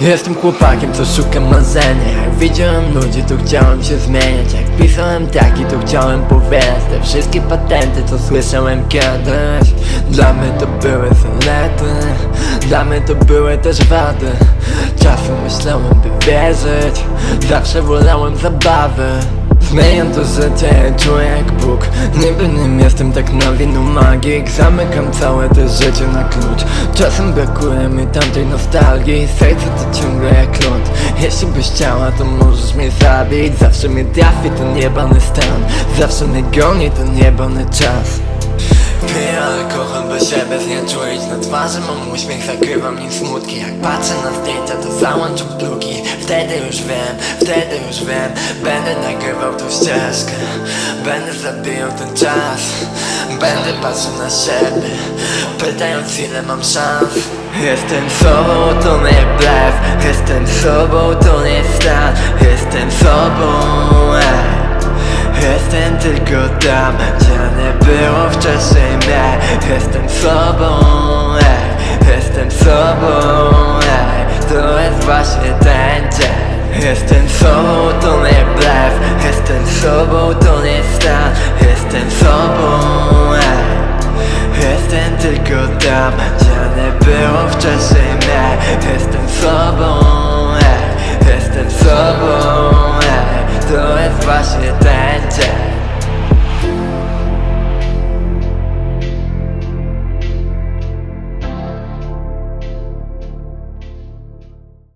Jestem chłopakiem, co szukam marzenia. Jak widziałem ludzi, to chciałem się zmieniać. Jak pisałem taki, to chciałem powielać Te wszystkie patenty, co słyszałem kiedyś. Dla mnie to były zalety Dla mnie to były też wady. Czasem myślałem, by wierzyć. Zawsze wolałem zabawy Zmieniam to życie, czuję jak Bóg. Niby nim jestem tak na winu magik Zamykam całe to życie na klucz. Czasem brakuje mi tamtej nostalgii. Serce to ciągle jak lód. Jeśli byś chciała, to możesz mnie zabić. Zawsze mnie trafi ten niebany stan. Zawsze mnie goni ten niebany czas By siebie znieczulić. Na twarzy mam uśmiech, zakrywa mi smutki. Jak patrzę na zdjęcia, to załączam plugi Wtedy już wiem, wtedy już wiem. Będę nagrywał tą ścieżkę. Będę zabijał ten czas. Będę patrzył na siebie Pytając ile mam szans. Jestem sobą, to nie blef. Jestem sobą, to nie stan. Jestem sobą, ej. Jestem tylko tam, gdzie było wcześniej mnie Jestem sobą, ej, jestem sobą, ej To jest właśnie ten dzień. Jestem sobą, to nie blef Jestem sobą, to nie stan. Jestem sobą, ej Jestem tylko tam, gdzie nie było wcześniej mnie Jestem sobą,